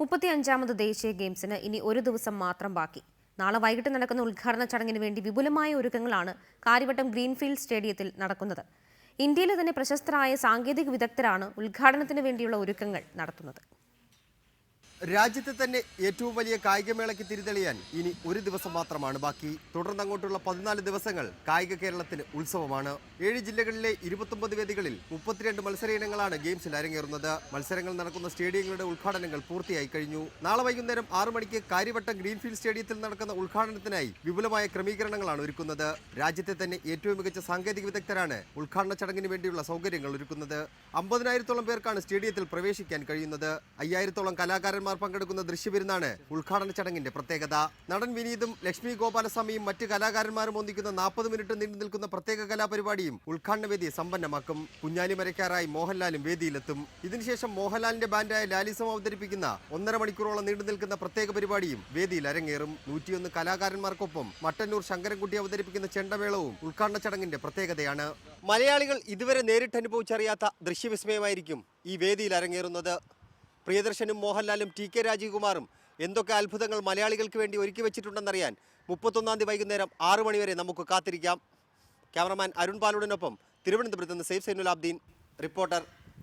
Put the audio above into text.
മുപ്പത്തി അഞ്ചാമത് ദേശീയ ഗെയിംസിന് ഇനി ഒരു ദിവസം മാത്രം ബാക്കി. നാളെ വൈകിട്ട് നടക്കുന്ന ഉദ്ഘാടന ചടങ്ങിന് വേണ്ടി വിപുലമായ ഒരുക്കങ്ങളാണ് കാര്യവട്ടം ഗ്രീൻഫീൽഡ് സ്റ്റേഡിയത്തിൽ നടക്കുന്നത്. ഇന്ത്യയിലെ തന്നെ പ്രശസ്തരായ സാങ്കേതിക വിദഗ്ധരാണ് ഉദ്ഘാടനത്തിന് വേണ്ടിയുള്ള ഒരുക്കങ്ങൾ നടത്തുന്നത്. രാജ്യത്തെ തന്നെ ഏറ്റവും വലിയ കായികമേളയ്ക്ക് തിരിതെളിയാൻ ഇനി ഒരു ദിവസം മാത്രമാണ് ബാക്കി. തുടർന്ന് അങ്ങോട്ടുള്ള പതിനാല് ദിവസങ്ങൾ കായിക കേരളത്തിന് ഉത്സവമാണ്. ഏഴ് ജില്ലകളിലെ ഇരുപത്തൊമ്പത് വേദികളിൽ മുപ്പത്തിരണ്ട് മത്സര ഇനങ്ങളാണ് ഗെയിംസിൽ അരങ്ങേറുന്നത്. മത്സരങ്ങൾ നടക്കുന്ന സ്റ്റേഡിയങ്ങളുടെ ഉദ്ഘാടനങ്ങൾ പൂർത്തിയായി കഴിഞ്ഞു. നാളെ വൈകുന്നേരം ആറു മണിക്ക് കാര്യവട്ടം ഗ്രീൻഫീൽഡ് സ്റ്റേഡിയത്തിൽ നടക്കുന്ന ഉദ്ഘാടനത്തിനായി വിപുലമായ ക്രമീകരണങ്ങളാണ് ഒരുക്കുന്നത്. രാജ്യത്തെ തന്നെ ഏറ്റവും മികച്ച സാങ്കേതിക വിദഗ്ധരാണ് ഉദ്ഘാടന ചടങ്ങിന് വേണ്ടിയുള്ള സൗകര്യങ്ങൾ ഒരുക്കുന്നത്. അമ്പതിനായിരത്തോളം പേർക്കാണ് സ്റ്റേഡിയത്തിൽ പ്രവേശിക്കാൻ കഴിയുന്നത്. അയ്യായിരത്തോളം കലാകാരന്മാർ പങ്കെടുക്കുന്ന ദൃശ്യവിരുന്നാണ് ഉദ്ഘാടന ചടങ്ങിന്റെ പ്രത്യേകത. നടൻ വിനീതും ലക്ഷ്മി ഗോപാലസ്വാമിയും മറ്റ് കലാകാരന്മാരും ഒന്നിക്കുന്ന നാൽപ്പത് മിനിറ്റ് നീണ്ടു നിൽക്കുന്ന പ്രത്യേക കലാപരിപാടിയും ഉദ്ഘാടന വേദി സമ്പന്നമാക്കും. കുഞ്ഞാലി മരക്കാരായി മോഹൻലാലും വേദിയിലെത്തും. ഇതിനുശേഷം മോഹൻലാലിന്റെ ബാൻഡായ ലാലിസം അവതരിപ്പിക്കുന്ന ഒന്നര മണിക്കൂറോളം നീണ്ടു നിൽക്കുന്ന പ്രത്യേക പരിപാടിയും വേദിയിൽ അരങ്ങേറും. നൂറ്റിയൊന്ന് കലാകാരന്മാർക്കൊപ്പം മട്ടന്നൂർ ശങ്കരൻകുട്ടി അവതരിപ്പിക്കുന്ന ചെണ്ടമേളവും ഉദ്ഘാടന ചടങ്ങിന്റെ പ്രത്യേകതയാണ്. മലയാളികൾ ഇതുവരെ നേരിട്ട് അനുഭവിച്ചറിയാത്ത ദൃശ്യവിസ്മയമായിരിക്കും ഈ വേദിയിൽ അരങ്ങേറുന്നത്. പ്രിയദർശനും മോഹൻലാലും ടി കെ രാജീവ്കുമാറും എന്തൊക്കെ അത്ഭുതങ്ങൾ മലയാളികൾക്ക് വേണ്ടി ഒരുക്കി വെച്ചിട്ടുണ്ടെന്നറിയാൻ മുപ്പത്തൊന്നാം തീയതി വൈകുന്നേരം ആറു മണിവരെ നമുക്ക് കാത്തിരിക്കാം. ക്യാമറമാൻ അരുൺ പാലുടനൊപ്പം തിരുവനന്തപുരത്ത് നിന്ന് സേഫ് സൈനുലാബ്ദീൻ റിപ്പോർട്ടർ